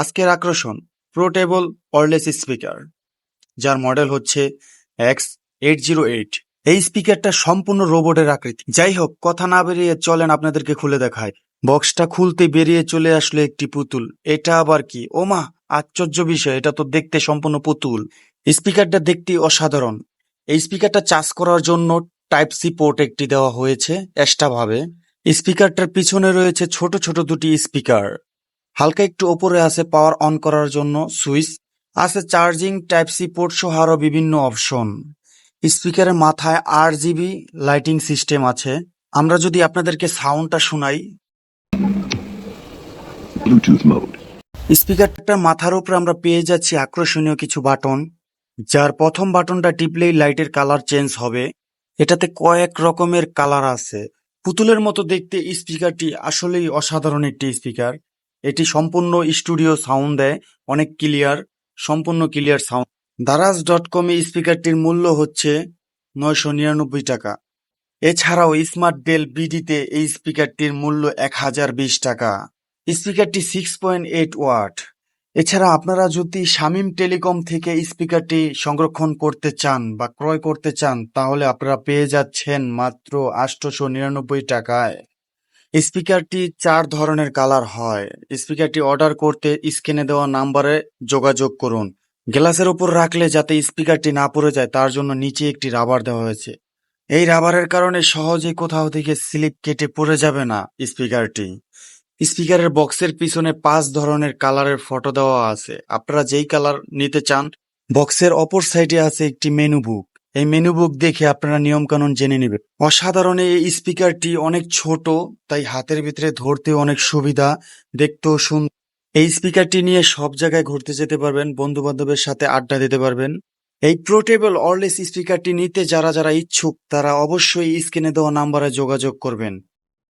আজকের আকর্ষণ portable wireless speaker, যার মডেল হচ্ছে এক্স এইট জিরো এইট এই স্পিকারটা সম্পূর্ণ রোবটের আকৃতি। যাই হোক, কথা না বেরিয়ে চলেন আপনাদেরকে খুলে দেখায়। বক্সটা খুলতে বেরিয়ে চলে আসলো একটি পুতুল। এটা আবার কি? ওমা, আশ্চর্য বিষয়, এটা তো দেখতে সম্পূর্ণ পুতুল। স্পিকারটা দেখতে অসাধারণ। এই স্পিকারটা চার্জ করার জন্য টাইপ সি পোর্ট একটি দেওয়া হয়েছে এক্সট্রা ভাবে। স্পিকারটার পিছনে রয়েছে ছোট ছোট দুটি স্পিকার। হালকা একটু ওপরে আছে পাওয়ার অন করার জন্য সুইচ আছে চার্জিং টাইপ সি পোর্ট সহ আরও বিভিন্ন অপশন। স্পিকারের মাথায় আর জিবি লাইটিং সিস্টেম আছে। আমরা যদি আপনাদেরকে সাউন্ডটা শোনাই. স্পিকারটার মাথার উপরে আমরা পেয়ে যাচ্ছি আকর্ষণীয় কিছু বাটন যার প্রথম বাটনটা টিপলেই লাইটের কালার চেঞ্জ হবে। এটাতে কয়েক রকমের কালার আছে। পুতুলের মতো দেখতে স্পিকারটি আসলেই অসাধারণ একটি স্পিকার। এটি সম্পূর্ণ স্টুডিও সাউন্ড দেয়, অনেক ক্লিয়ার, সম্পূর্ণ ক্লিয়ার সাউন্ড। দারাজ ডট কমে স্পিকারটির মূল্য হচ্ছে নয়শো নিরানব্বই টাকা। এছাড়াও স্মার্ট ডেল বিডিতে এই স্পিকারটির মূল্য এক হাজার বিশ টাকা। স্পিকারটি সিক্স পয়েন্ট এইট ওয়াট। এছাড়া আপনারা যদি শামিম টেলিকম থেকে স্পিকারটি সংরক্ষণ করতে চান বা ক্রয় করতে চান, তাহলে আপনারা পেয়ে যাচ্ছেন মাত্র আটশোশো নিরানব্বই টাকায়। স্পিকারটি চার ধরনের কালার হয়। স্পিকারটি অর্ডার করতে স্ক্রিনে দেওয়া নাম্বারে যোগাযোগ করুন। গ্লাসের উপর রাখলে যাতে স্পিকারটি না পড়ে যায়, তার জন্য নিচে একটি রাবার দেওয়া হয়েছে। এই রাবারের কারণে সহজে কোথাও থেকে স্লিপ কেটে পড়ে যাবে না স্পিকারটি। স্পিকারের বক্সের পিছনে পাঁচ ধরনের কালারের ফটো দেওয়া আছে। আপনারা যেই কালার নিতে চান, বক্সের অপর সাইডে আছে একটি মেনু বুক। এই মেনু বুক দেখে আপনারা নিয়ম কানুন জেনে নেবেন। অসাধারণ এই স্পিকারটি অনেক ছোট, তাই হাতের ভিতরে ধরতে অনেক সুবিধা, দেখতেও সুন্দর এই স্পিকারটি নিয়ে সব জায়গায় ঘুরতে যেতে পারবেন বন্ধু বান্ধবের সাথে আড্ডা দিতে পারবেন। এই প্রোটেবল অরলেস স্পিকারটি নিতে যারা যারা ইচ্ছুক, তারা অবশ্যই স্ক্রিনে দেওয়া নাম্বারে যোগাযোগ করবেন।